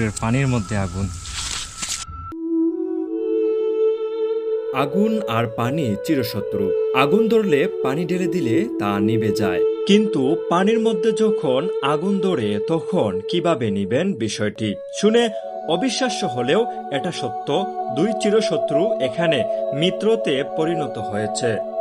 পুকুরের পানির মধ্যে আগুন। আগুন আর পানি চিরশত্রু। আগুন ধরলে পানি ঢেলে দিলে তা নিভে যায়। কিন্তু পানির মধ্যে যখন আগুন ধরে, তখন কীভাবে নিবেন বিষয়টি? শুনে অবিশ্বাস্য হলেও এটা সত্য। দুই চিরশত্রু এখানে মিত্রতে পরিণত হয়েছে।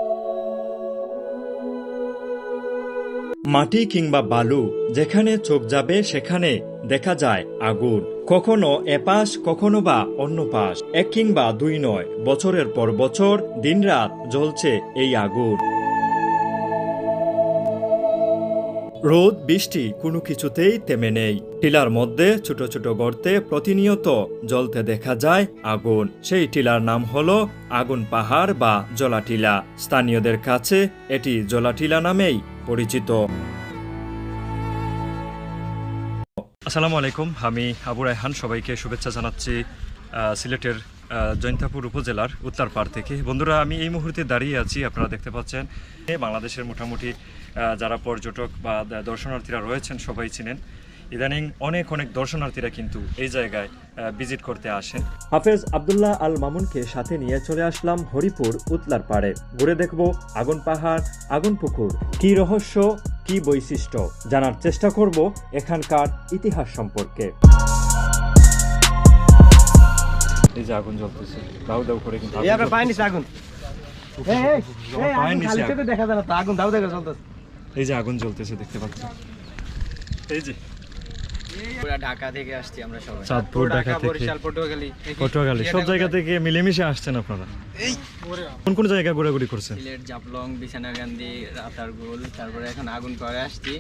মাটি কিংবা বালু, যেখানে চোখ যাবে সেখানে দেখা যায় আগুন। কখনো এপাশ, কখনো বা অন্য পাশ। এক কিংবা দুই নয়, বছরের পর বছর, দিনরাত জ্বলছে এই আগুন। রোদ, বৃষ্টি কোনো কিছুতেই তেমে নেই। টিলার মধ্যে ছোট ছোট গর্তে প্রতিনিয়ত জ্বলতে দেখা যায় আগুন। সেই টিলার নাম হলো আগুন পাহাড় বা জলাটিলা। স্থানীয়দের কাছে এটি জলাটিলা নামেই পরিচিত। আসসালামু আলাইকুম, আমি আবু রায়হান। সবাইকে শুভেচ্ছা জানাচ্ছি সিলেটের জৈন্তাপুর উপজেলার উত্তরপাড় থেকে। বন্ধুরা, আমি এই মুহূর্তে দাঁড়িয়ে আছি, আপনারা দেখতে পাচ্ছেন। বাংলাদেশের মোটামুটি যারা পর্যটক বা দর্শনার্থীরা রয়েছেন সবাই চিনেন। ইদানিং অনেক অনেক দর্শনার্থীরা কিন্তু এই জায়গায় ভিজিট করতে আসেন। হাফেজ আবদুল্লাহ আল মামুনকে সাথে নিয়ে চলে আসলাম হরিপুর উতলার পাড়ে। ঘুরে দেখব আগুন পাহাড় আগুন পুকুর। কি রহস্য কি বৈশিষ্ট্য? জানার চেষ্টা করব এখানকার ইতিহাস সম্পর্কে। এই যে আগুন জ্বলতেছে। দাউ দাউ করে কিন্তু আগুন দেখা যায় না আগুন দাও দেখা চলতেছে এই যে আগুন জ্বলতেছে দেখতে পাচ্ছেন এই যে। পুরা ঢাকা থেকে আসছি আমরা সবাই। চাঁদপুর ঢাকা থেকে। পটুয়াখালী পটুয়াখালী সব জায়গা থেকে মিলেমিশে আসছেন আপনারা? কোন কোন জায়গা ঘোরাঘুরি করছেন? সিলেট জাপলং বিছানাকান্দি রাতারগুল তারপরে এখন আগুন পাড়ে আসছি।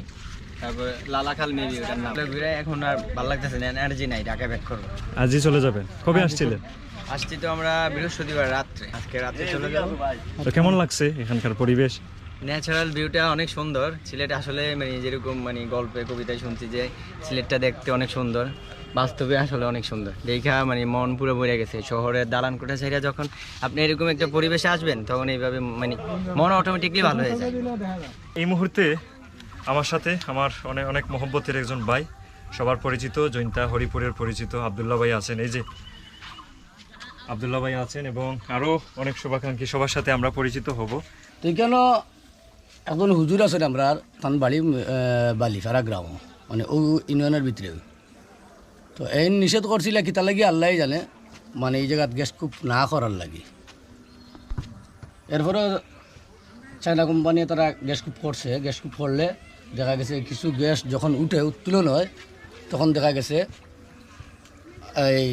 তারপরে লালাখাল মেবি ওটার নাম। ঘুরে এখন আর ভালো লাগতেছে না এনার্জি নাই ঢাকা ব্যাক করব। আজই চলে যাবেন? কবে আসছিলেন? আসছি তো আমরা বৃহস্পতিবার রাত্রে। আজকে রাত্রে চলে যাব। তো কেমন লাগছে এখানকার পরিবেশ? ন্যাচারাল ভিউটা অনেক সুন্দর। সিলেট আসলে মানে যেরকম মানে গল্পে কবিতায় শুনছি যে সিলেটটা দেখতে অনেক সুন্দর বাস্তবে আসলে অনেক সুন্দর। দেখা মানে মন পুরো ভরে গেছে। শহরের দালান কোঠা ছাইরা যখন আপনি এরকম একটা পরিবেশে আসবেন তখন এইভাবে মানে মন অটোমেটিকলি ভালো হয়ে যায়। এই মুহূর্তে আমার সাথে আমার অনেক অনেক মহব্বতের একজন ভাই সবার পরিচিত জৈন্তা হরিপুরের পরিচিত আবদুল্লাহ ভাই আছেন। এই যে আবদুল্লাহ ভাই আছেন এবং আরও অনেক শুভাকাঙ্ক্ষী সবার সাথে আমরা পরিচিত হব। তো কেন একজন হুজুর আছেন আমরা, তান বাড়ি বালিফারা গ্রাম মানে ও ইউনিয়নের ভিতরে তো এই নিষেধ করছিল কিতা লাগি আল্লাহ জানে মানে এই জায়গাত গ্যাস খুব না করার লাগি। এরপরে চায়না কোম্পানি তারা গ্যাস খুব করছে গ্যাস খুব করলে দেখা গেছে কিছু গ্যাস যখন উঠে, উত্তোলন হয়, তখন দেখা গেছে, এই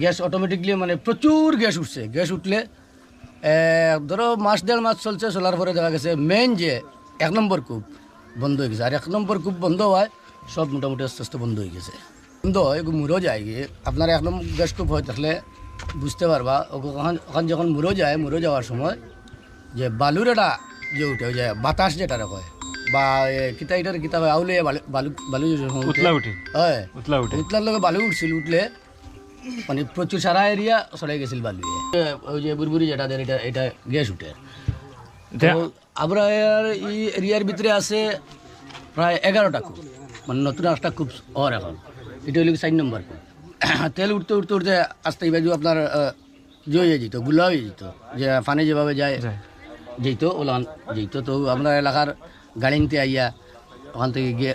গ্যাস অটোমেটিকলি মানে প্রচুর গ্যাস উঠছে। গ্যাস উঠলে ধরো মাস দেড় মাস চলছে চলার পরে দেখা গেছে মেইন যে এক নম্বর কূপ বন্ধ হয়ে গেছে। আর এক নম্বর কূপ বন্ধ হয় সব মোটামুটি আস্তে আস্তে বন্ধ হয়ে গেছে। বন্ধ হয় মুড়ো যায় গিয়ে। আপনার এক নম্বর গ্যাস কূপ হয় তাহলে বুঝতে পারবা ওখান ওখান যখন মুড়ো যায় মুড়ো যাওয়ার সময় যে বালুর এটা যে উঠে ওই যে বাতাস যেটা হয় বা কিতা এটার কিতা হয় আউলে বালু বালু উঠে- হয়। উঠে। উতলার লগে বালু উঠছিল উঠলে মানে প্রচুর সারা এরিয়া সরাই গেছিল বালু এ, ওই যে বুড়বুড়ি যেটা এটা এটা গ্যাস উঠে। তো আমরা এই এরিয়ার ভিতরে আছে প্রায় এগারোটা কূপ। মানে নতুন একটা কূপ হওয়ার এখন। এটা হলো চার নম্বর কূপ। তেল উঠতে উঠতে উঠতে আস্তে বাজু আপনার ইয়ে যেতগুলা হয়ে যেত। যে পানি যেভাবে যায়। যেত ওলান যেত। তো আপনার এলাকার গাড়ি নিতে আইয়া ওখান থেকে গিয়ে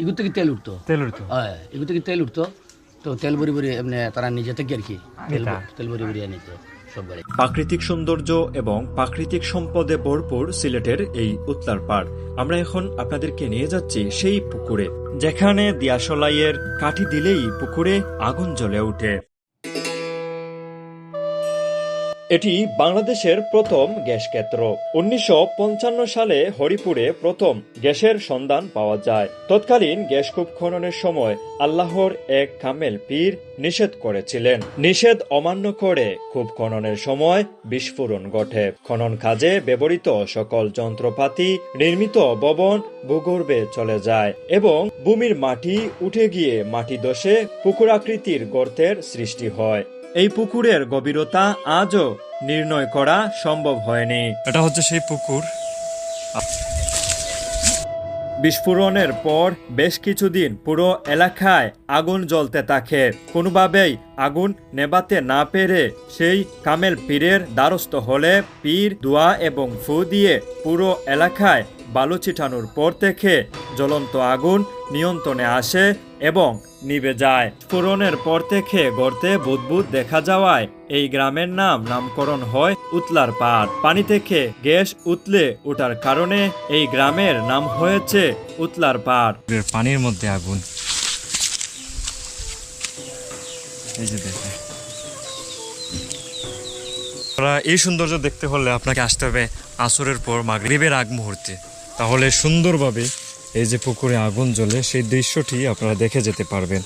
এগুলো থেকে তেল উঠতো। তেল উঠতো। হয় এগুলো থেকে তেল উঠতো। তো তেল ভরি ভরি এমনি তারা নিজে থেকে আর কি তেল প্রাকৃতিক সৌন্দর্য এবং প্রাকৃতিক সম্পদে ভরপুর সিলেটের এই উত্তার পাড়। আমরা এখন আপনাদেরকে নিয়ে যাচ্ছি সেই পুকুরে যেখানে দিয়াশলাইয়ের কাঠি দিলেই পুকুরে আগুন জ্বলে ওঠে। এটি বাংলাদেশের প্রথম গ্যাস ক্ষেত্র। উনিশশো পঞ্চান্ন সালে হরিপুরে প্রথম গ্যাসের সন্ধান পাওয়া যায়। তৎকালীন গ্যাস কূপ খননের সময় আল্লাহর এক কামেল পীর নিষেধ করেছিলেন। নিষেধ অমান্য করে কূপ খননের সময় বিস্ফোরণ ঘটে। খনন কাজে ব্যবহৃত সকল যন্ত্রপাতি, নির্মিত ভবন ভূগর্ভে চলে যায় এবং ভূমির মাটি উঠে গিয়ে মাটি দশে পুকুরাকৃতির গর্তের সৃষ্টি হয়। এই পুকুরের গভীরতা আজও নির্ণয় করা সম্ভব হয়নি। এটা হচ্ছে সেই পুকুর। বিস্ফোরণের পর বেশ কিছুদিন পুরো এলাকায় আগুন জ্বলতে থাকে। কোনোভাবেই আগুন নেবাতে না পেরে সেই কামেল পীরের দ্বারস্থ হলে পীর দোয়া এবং ফু দিয়ে পুরো এলাকায় বালু ছিটানোর পর থেকে জ্বলন্ত আগুন নিয়ন্ত্রণে আসে এবং নিভে যায়। স্ফোরণের পর থেকে গর্তে বুদবুদ দেখা যাওয়ায় এই গ্রামের নাম নামকরণ হয় উতলার পাড়। পানি থেকে গ্যাস উতলে ওঠার কারণে এই গ্রামের নাম হয়েছে উতলার পাড়। পানির মধ্যে আগুন। এই যে দেখেন। এই সৌন্দর্য দেখতে হলে আপনাকে আসতে হবে আসরের পর মাগরিবের আগ মুহূর্তে। তাহলে সুন্দরভাবে এই যে পুকুরে আগুন জ্বলে সেই দৃশ্যটি আপনারা দেখে যেতে পারবেন।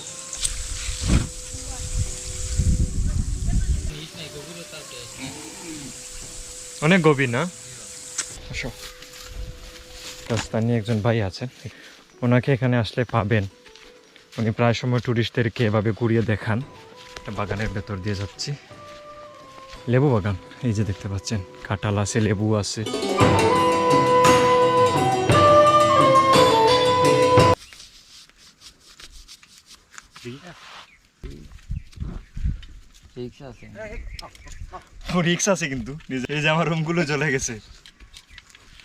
অনেক গভীর না? আসো। স্থানীয় একজন ভাই আছেন ওনাকে এখানে আসলে পাবেন। উনি প্রায় সময় ট্যুরিস্টদেরকে এভাবে ঘুরিয়ে দেখান। বাগানের ভেতর দিয়ে যাচ্ছি। লেবু বাগান, এই যে দেখতে পাচ্ছেন, কাঁঠাল আছে, লেবু আছে। রিক্স আছে। কিন্তু। এই যে আমার রুমগুলো জ্বলে গেছে।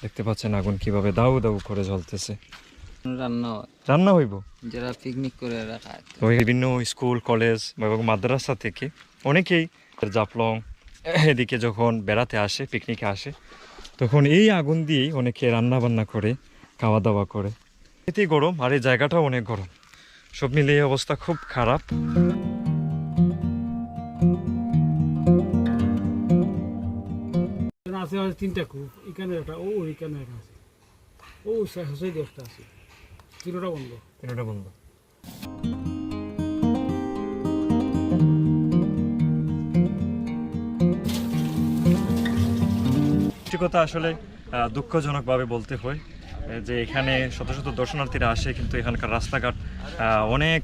দেখতে পাচ্ছেন আগুন কীভাবে দাউ দাউ করে জ্বলতেছে। রান্না রান্না হইব? যারা পিকনিক করে বিভিন্ন স্কুল কলেজ এবং মাদ্রাসা থেকে অনেকেই জাফলং এদিকে যখন বেড়াতে আসে পিকনিকে আসে তখন এই আগুন দিয়েই অনেকে রান্না বান্না করে খাওয়া দাওয়া করে। এতেই গরম আর এই জায়গাটাও অনেক গরম। সব মিলিয়ে অবস্থা খুব খারাপ। আছে তিনটা কূপ এখানে একটা ও এখানে একটা আছে। ও হাসাই একটা আছে। তিনটা বন্ধ। তিনটা বন্ধ। কথা আসলে দুঃখজনকভাবে বলতে হয়। যে এখানে শত শত দর্শনার্থীরা আসে, কিন্তু এখানকার রাস্তাঘাট অনেক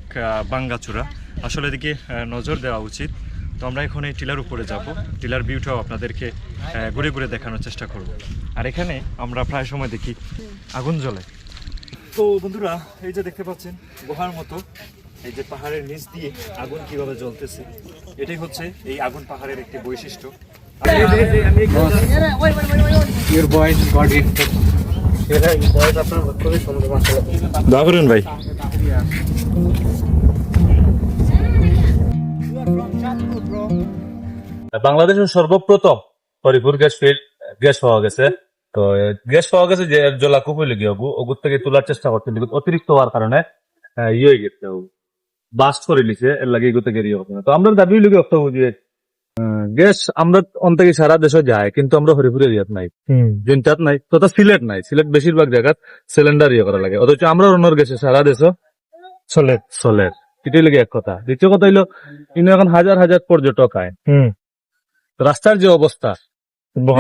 বাঙ্গাচূড়া। আসলে এদিকে নজর দেওয়া উচিত। তো আমরা এখন এই টিলার উপরে যাব। টিলার ভিউটাও আপনাদেরকে ঘুরে ঘুরে দেখানোর চেষ্টা করব। আর এখানে আমরা প্রায় সময় দেখি আগুন জ্বলে। তো বন্ধুরা, এই যে দেখতে পাচ্ছেন, গুহার মতো, এই যে পাহাড়ের নিচ দিয়ে আগুন কীভাবে জ্বলতেছে, এটাই হচ্ছে এই আগুন পাহাড়ের একটি বৈশিষ্ট্য। দোয়া করুন ভাই। বাংলাদেশের সর্বপ্রথম হরিপুর গ্যাস ফিল্ড, গ্যাস পাওয়া গেছে। তো, গ্যাস পাওয়া গেছে যে জলাকুপ হইলে গিয়ে অগুর থেকে তোলার চেষ্টা করতে অতিরিক্ত হওয়ার কারণে ইয়ে গেছে বাস্ট করে নিছে, এর লাগে হতো না। তো আমরা দাবি অর্থ যে গ্যাস আমরা অন্তকে সারা দেশে যায় কিন্তু আমরা হরিপুরের ইয়াত নাই। জেনটাত নাই তথা সিলেট নাই। সিলেট বেশিরভাগ জায়গাত সিলিন্ডার ইয়ে করা লাগে। অথচ আমরা অন্যর গেছে সারা দেশে। চলে। চলে। এটাই লাগে এক কথা। দ্বিতীয় কথা হইল ইনো এখন হাজার হাজার পর্যটক আয় রাস্তার যে অবস্থা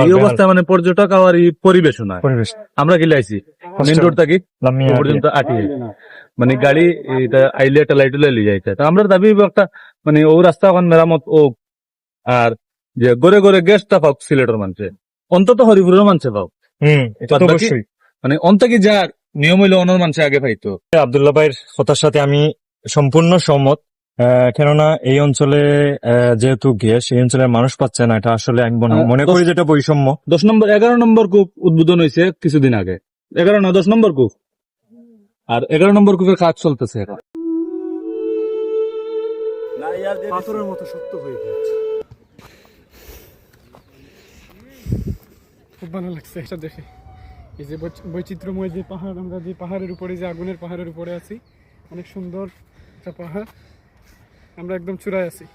এই অবস্থা মানে পর্যটক আর এই পরিবেশ পরিবেশ। আমরা গেলে আইছি। মেন রোড থাকি পর্যন্ত আটিয়ে মানে গাড়ি এটা আইলে একটা লাইট লিয়ে যাইতে তো আমরা দাবি একটা মানে ও রাস্তা এখন মেরামত ও আর যে গড়ে গড়ে গ্যাসটা পাও সিলেটের মানুষে অন্তত হরিপুরের মানুষে পাও হুম এটা তো বাদ অবশ্যই। মানে অন্তকে যা নিয়ম হইলে অন্য মানুষে আগে পাইতো আবদুল্লাহ ভাইয়ের কথার সাথে আমি সম্পূর্ণ সম্মত আহ, কেননা এই অঞ্চলে যেহেতু গ্যাস এই অঞ্চলের মানুষ পাচ্ছে না এটা আসলে আমি মনে- হ্যাঁ, মনে করি যেটা বৈষম্য। দশ নম্বর এগারো নম্বর কূপ উদ্বোধন হয়েছে কিছুদিন আগে। এগারো না দশ নম্বর কূপ? আর এগারো নম্বর কূপের কাজ চলতেছে এখন। পাথরের মতো শক্ত হয়ে গেছে খুব ভালো লাগছে, এটা দেখে। এই যে বৈচ- বৈচিত্র্যময় যে পাহাড়, আমরা যে পাহাড়ের উপরে, যে আগুনের পাহাড়ের উপরে আছি, অনেক সুন্দর একটা পাহাড়। আমরা একদম চূড়ায় আছি।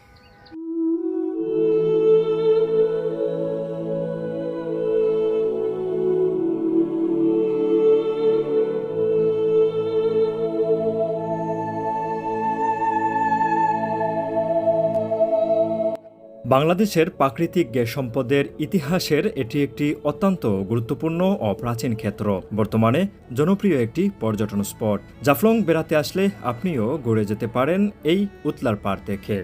বাংলাদেশের প্রাকৃতিক গ্যাস সম্পদের ইতিহাসের এটি একটি অত্যন্ত গুরুত্বপূর্ণ ও প্রাচীন ক্ষেত্র। বর্তমানে জনপ্রিয় একটি পর্যটন স্পট। জাফলং বেড়াতে আসলে আপনিও ঘুরে যেতে পারেন এই উতলার পাড় দেখে